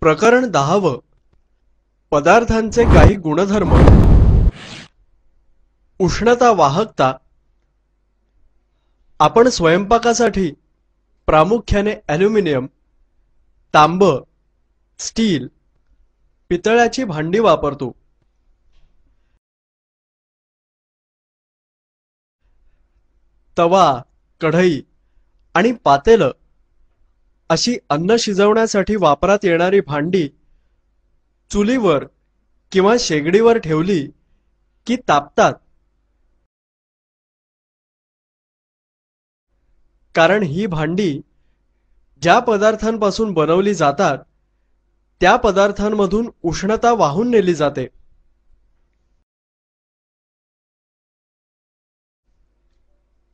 प्रकरण दहावं. पदार्थांचे काही गुणधर्म. उष्णता वाहकता. आपण स्वयंपाकासाठी प्रामुख्याने ॲल्युमिनियम तांब स्टील पितळ्याची भांडी वापरतो. तवा कढई आणि पातेलं अशी अन्न शिजवण्यासाठी वापरात येणारी भांडी चुलीवर किंवा शेगडीवर ठेवली की तापतात. कारण ही भांडी ज्या पदार्थांपासून बनवली जातात त्या पदार्थांमधून उष्णता वाहून नेली जाते.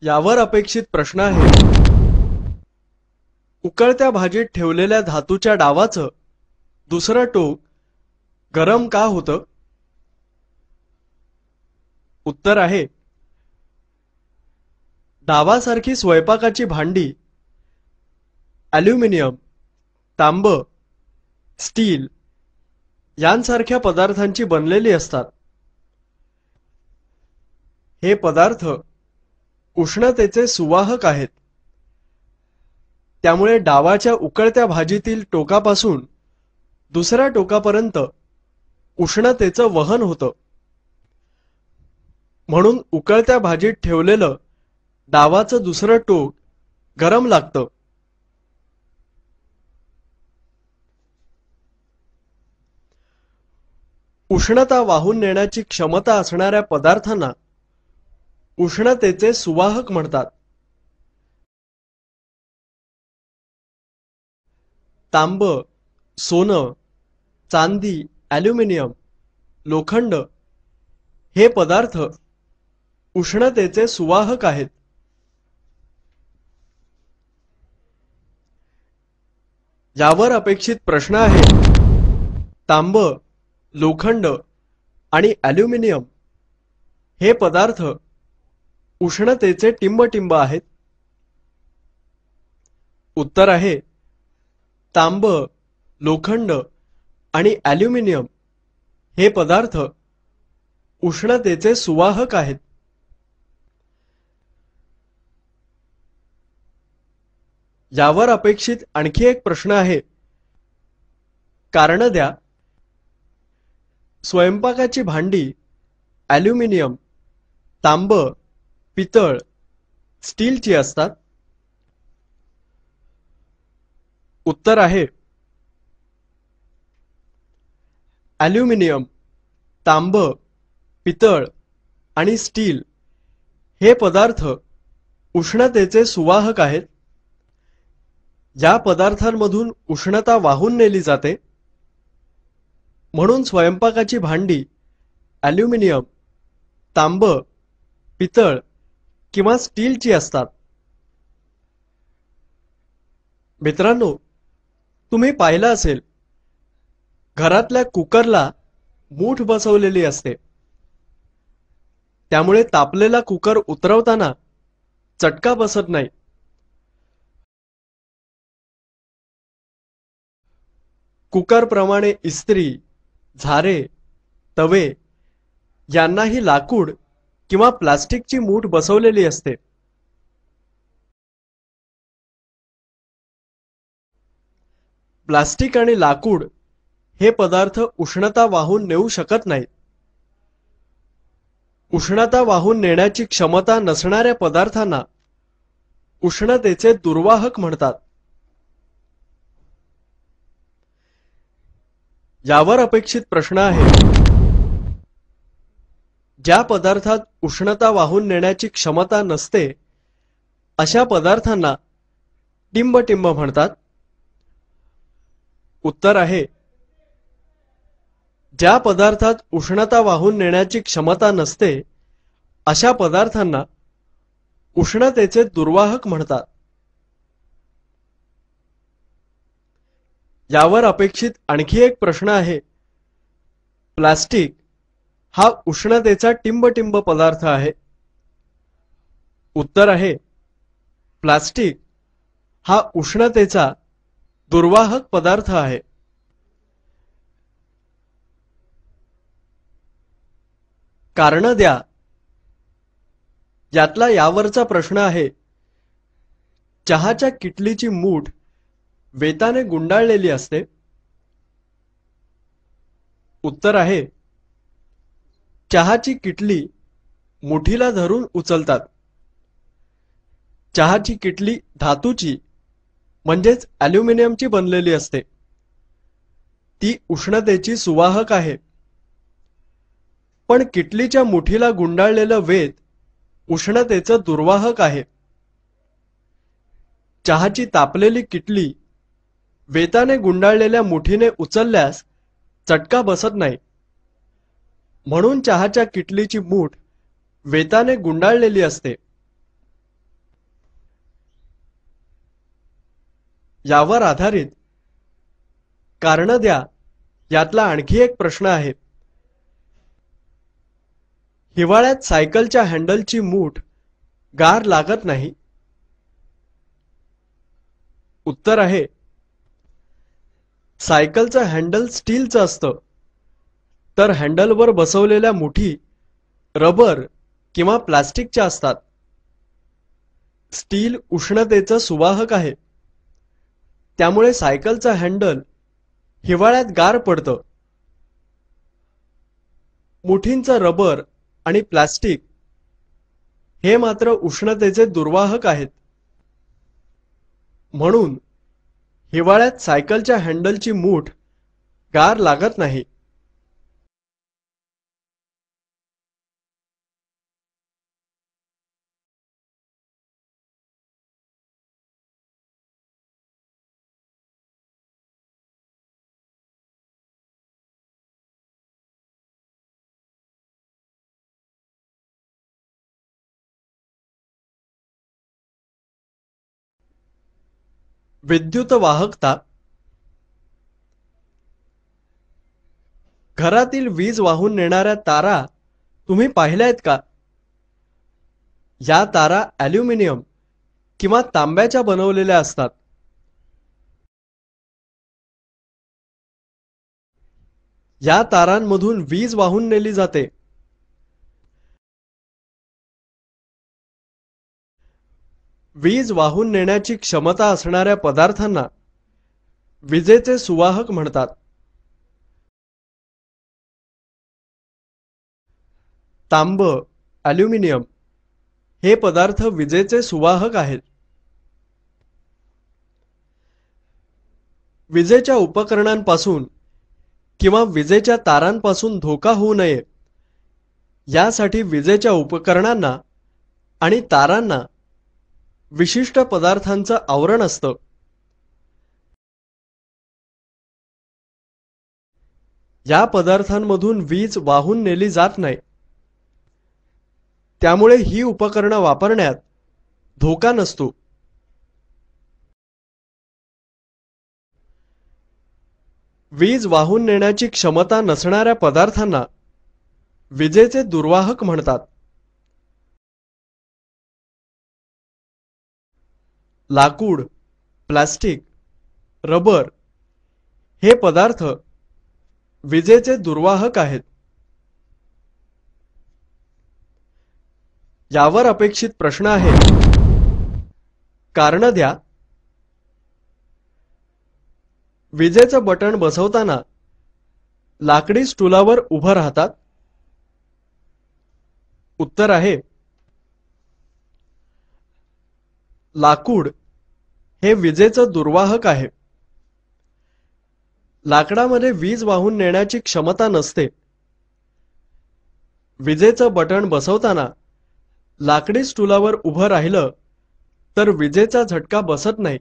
यावर अपेक्षित प्रश्न आहे उकळत्या भाजीत ठेवलेल्या धातूच्या डावाचं दुसरं टोक गरम का होतं? उत्तर आहे. डावासारखी स्वयंपाकाची भांडी ॲल्युमिनियम तांब स्टील यांसारख्या पदार्थांची बनलेली असतात. हे पदार्थ उष्णतेचे सुवाहक आहेत. त्यामुळे डावाच्या उकळत्या भाजीतील टोकापासून दुसऱ्या टोकापर्यंत उष्णतेचं वहन होतं. म्हणून उकळत्या भाजीत ठेवलेलं डावाचं दुसरं टोक गरम लागतं. उष्णता वाहून नेण्याची क्षमता असणाऱ्या पदार्थांना उष्णतेचे सुवाहक म्हणतात. तांब सोनं चांदी ॲल्युमिनियम लोखंड हे पदार्थ उष्णतेचे सुवाहक आहेत. यावर अपेक्षित प्रश्न आहे तांब लोखंड आणि ॲल्युमिनियम हे पदार्थ उष्णतेचे टिंबटिंब आहेत. उत्तर आहे तांब लोखंड आणि ॲल्युमिनियम हे पदार्थ उष्णतेचे सुवाहक आहेत. यावर अपेक्षित आणखी एक प्रश्न आहे. कारण द्या स्वयंपाकाची भांडी ॲल्युमिनियम तांब पितळ स्टीलची असतात. उत्तर आहे. ॲल्युमिनियम तांब पितळ आणि स्टील हे पदार्थ उष्णतेचे सुवाहक आहेत. या पदार्थांमधून उष्णता वाहून नेली जाते म्हणून स्वयंपाकाची भांडी ॲल्युमिनियम तांब पितळ किंवा स्टीलची असतात. मित्रांनो तुम्ही पाहिलं असेल घरातल्या कुकरला मूठ बसवलेली असते. त्यामुळे तापलेला कुकर उतरवताना चटका बसत नाही. कुकरप्रमाणे इस्त्री झारे तवे यांनाही लाकूड किंवा प्लास्टिकची मूठ बसवलेली असते. प्लास्टिक आणि लाकूड हे पदार्थ उष्णता वाहून नेऊ शकत नाहीत. उष्णता वाहून नेण्याची क्षमता नसणाऱ्या पदार्थांना उष्णतेचे दुर्वाहक म्हणतात. यावर अपेक्षित प्रश्न आहे. ज्या पदार्थात उष्णता वाहून नेण्याची क्षमता नसते अशा पदार्थांना टिंबटिंब म्हणतात. उत्तर आहे. ज्या पदार्थात उष्णता वाहून नेण्याची क्षमता नसते अशा पदार्थांना उष्णतेचे दुर्वाहक म्हणतात. यावर अपेक्षित आणखी एक प्रश्न आहे. प्लास्टिक हा उष्णतेचा टिंबटिंब पदार्थ आहे. उत्तर आहे. प्लास्टिक हा उष्णतेचा दुर्वाहक पदार्थ आहे. कारण द्या. यातला यावरचा प्रश्न आहे. चहाच्या किटलीची मूठ वेताने गुंडाळलेली असते? उत्तर आहे. चहाची किटली मुठीला धरून उचलतात. चहाची किटली धातूची म्हणजेच ॲल्युमिनियमची बनलेली असते. ती उष्णतेची सुवाहक आहे. पण किटलीच्या मुठीला गुंडाळलेलं वेद उष्णतेचं दुर्वाहक आहे. चहाची तापलेली किटली वेताने गुंडाळलेल्या मुठीने उचलल्यास चटका बसत नाही. म्हणून चहाच्या किटलीची मूठ वेताने गुंडाळलेली असते. यावर आधारित. कारण द्या. यातला आणखी एक प्रश्न आहे. हिवाळ्यात सायकलच्या हँडलची मूठ गार लागत नाही. उत्तर आहे. सायकलचं हँडल स्टीलचं असतं. तर हँडलवर बसवलेल्या मुठी रबर किंवा प्लास्टिकच्या असतात. स्टील उष्णतेचं सुवाहक आहे. त्यामुळे सायकलचं हँडल हिवाळ्यात गार पडतं. मुठींचं रबर आणि प्लास्टिक हे मात्र उष्णतेचे दुर्वाहक आहेत. म्हणून हिवाळ्यात सायकलच्या हँडलची मूठ गार लागत नाही. विद्युत वाहकता घरातील वीज वाहून नेणाऱ्या तारा तुम्ही पाहिल्या आहेत का? या तारा ॲल्युमिनियम किंवा तांब्याच्या बनवलेल्या असतात. या तारांमधून वीज वाहून नेली जाते. वीज वाहून नेण्याची क्षमता असणाऱ्या पदार्थांना विजेचे सुवाहक म्हणतात. तांब ॲल्युमिनियम हे पदार्थ विजेचे सुवाहक आहेत. विजेच्या उपकरणांपासून किंवा विजेच्या तारांपासून धोका होऊ नये यासाठी विजेच्या उपकरणांना आणि तारांना विशिष्ट पदार्थांचं आवरण असतं. या पदार्थांमधून वीज वाहून नेली जात नाही. त्यामुळे ही उपकरणं वापरण्यात धोका नसतो. वीज वाहून नेण्याची क्षमता नसणाऱ्या पदार्थांना विजेचे दुर्वाहक म्हणतात. लाकूड प्लास्टिक रबर हे पदार्थ विजेचे दुर्वाहक आहेत. यावर अपेक्षित प्रश्न आहे कारण द्या. विजेचं बटण बसवताना लाकडी स्टूलावर उभं राहतात. उत्तर आहे. लाकूड हे विजेचं दुर्वाहक आहे. लाकडामध्ये वीज वाहून नेण्याची क्षमता नसते. विजेचं बटण बसवताना लाकडी स्टूलावर उभं राहिलं तर विजेचा झटका बसत नाही.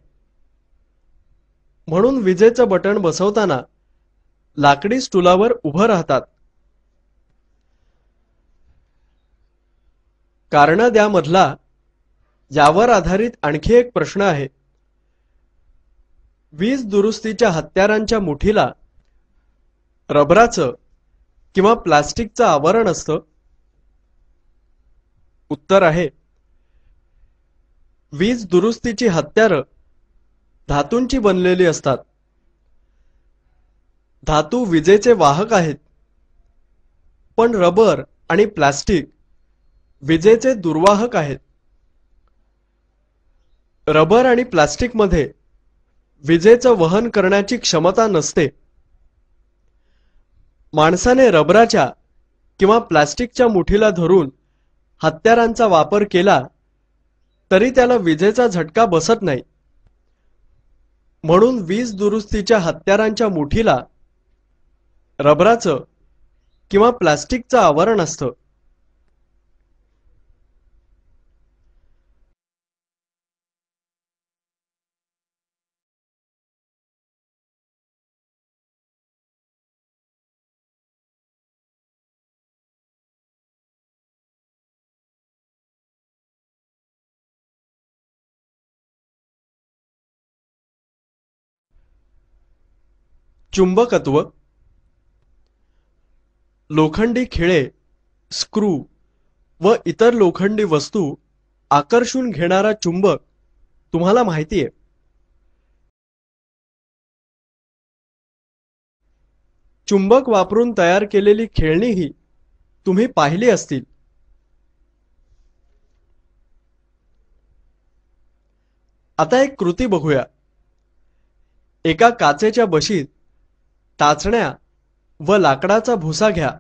म्हणून विजेचं बटण बसवताना लाकडी स्टूलावर उभं राहतात. कारण द्यामधला यावर आधारित आणखी एक प्रश्न आहे. वीज दुरुस्तीच्या हत्यारांच्या मुठीला रबराचं किंवा प्लास्टिकचं आवरण असतं? उत्तर आहे. वीज दुरुस्तीची हत्यारं धातूंची बनलेली असतात. धातू विजेचे वाहक आहेत. पण रबर आणि प्लास्टिक विजेचे दुर्वाहक आहेत. रबर आणि प्लास्टिकमध्ये विजेचं वहन करण्याची क्षमता नसते. माणसाने रबराच्या किंवा प्लास्टिकच्या मुठीला धरून हत्यारांचा वापर केला तरी त्याला विजेचा झटका बसत नाही. म्हणून वीज दुरुस्तीच्या हत्यारांच्या मुठीला रबराचं किंवा प्लास्टिकचं आवरण असतं. चुंबकत्व लोखंडी खिळे स्क्रू व इतर लोखंडी वस्तू आकर्षून घेणारा चुंबक तुम्हाला माहिती आहे चुंबक वापरून तयार केलेली खेळणीही तुम्ही पाहिली असतील. आता एक कृती बघूया. एका काचेच्या बशीत टाचण्या व लाकडाचा भुसा घ्या.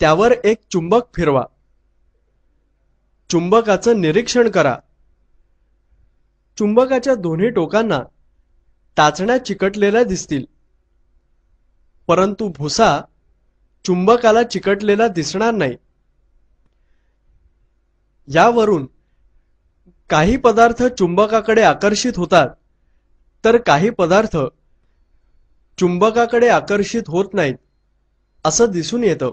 त्यावर एक चुंबक फिरवा. चुंबकाचं निरीक्षण करा. चुंबकाच्या दोन्ही टोकांना टाचण्या चिकटलेल्या दिसतील. परंतु भुसा चुंबकाला चिकटलेला दिसणार नाही. यावरून काही पदार्थ चुंबकाकडे आकर्षित होतात तर काही पदार्थ चुंबकाकडे आकर्षित होत नाहीत असं दिसून येतं.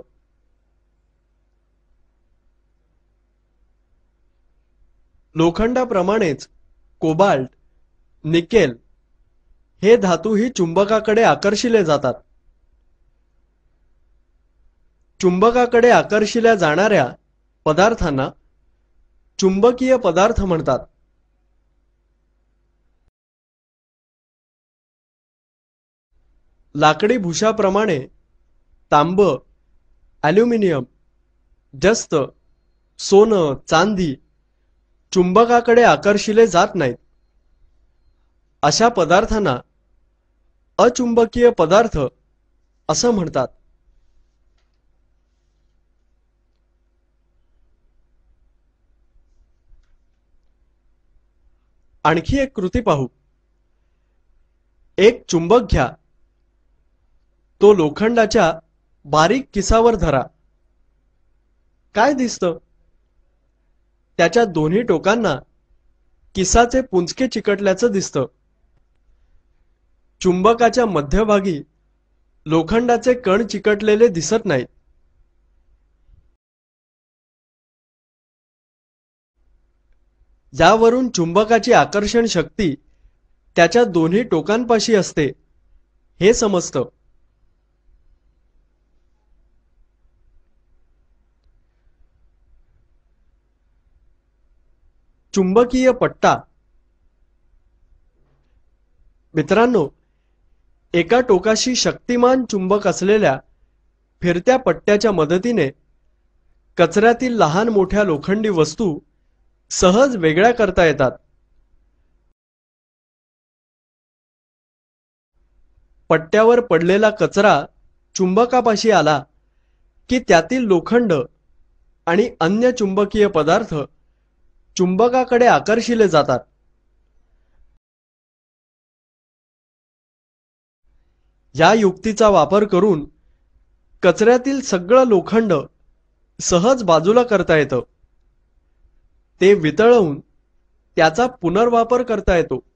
लोखंडाप्रमाणेच कोबाल्ट निकेल हे धातूही चुंबकाकडे आकर्षिले जातात. चुंबकाकडे आकर्षिल्या जाणाऱ्या पदार्थांना चुंबकीय पदार्थ म्हणतात. लाकडी भुशाप्रमाणे तांब ॲल्युमिनियम जस्त सोनं चांदी चुंबकाकडे आकर्षिले जात नाहीत. अशा पदार्थांना अचुंबकीय पदार्थ असं म्हणतात. आणखी एक कृती पाहू. एक चुंबक घ्या. तो लोखंडाच्या बारीक किसावर धरा. काय दिसतं? त्याच्या दोन्ही टोकांना किसाचे पुंजके चिकटल्याचं दिसतं. चुंबकाच्या मध्यभागी लोखंडाचे कण चिकटलेले दिसत नाहीत. यावरून चुंबकाची आकर्षण शक्ती त्याच्या दोन्ही टोकांपाशी असते. हे समजतं. चुंबकीय पट्टा. मित्रांनो एका टोकाशी शक्तिमान चुंबक असलेल्या फिरत्या पट्ट्याच्या मदतीने कचऱ्यातील लहान मोठ्या लोखंडी वस्तू सहज वेगळ्या करता येतात. पट्ट्यावर पडलेला कचरा चुंबकापाशी आला की त्यातील लोखंड आणि अन्य चुंबकीय पदार्थ चुंबकाकडे आकर्षिले जातात. या युक्तीचा वापर करून कचऱ्यातील सगळं लोखंड सहज बाजूला करता येतं. ते वितळवून त्याचा पुनर्वापर करता येतो.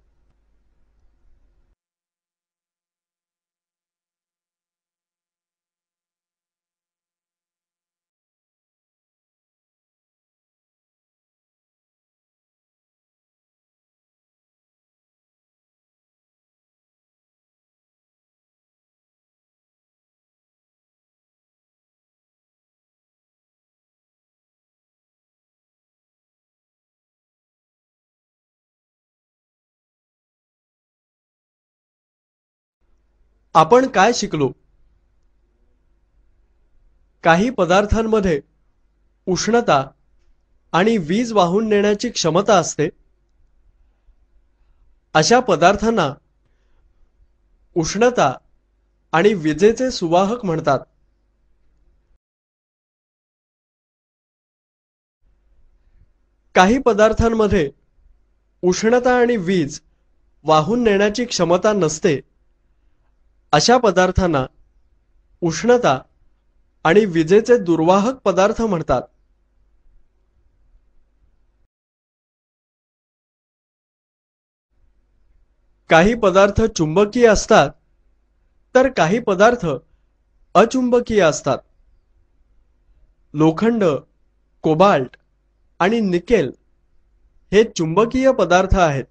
आपण काय शिकलो? काही पदार्थांमध्ये उष्णता आणि वीज वाहून नेण्याची क्षमता असते. अशा पदार्थांना उष्णता आणि विजेचे सुवाहक म्हणतात. काही पदार्थांमध्ये उष्णता आणि वीज वाहून नेण्याची क्षमता नसते. अशा पदार्थांना उष्णता आणि विजेचे दुर्वाहक पदार्थ म्हणतात. काही पदार्थ चुंबकीय असतात तर काही पदार्थ अचुंबकीय असतात. लोखंड कोबाल्ट आणि निकेल हे चुंबकीय पदार्थ आहेत.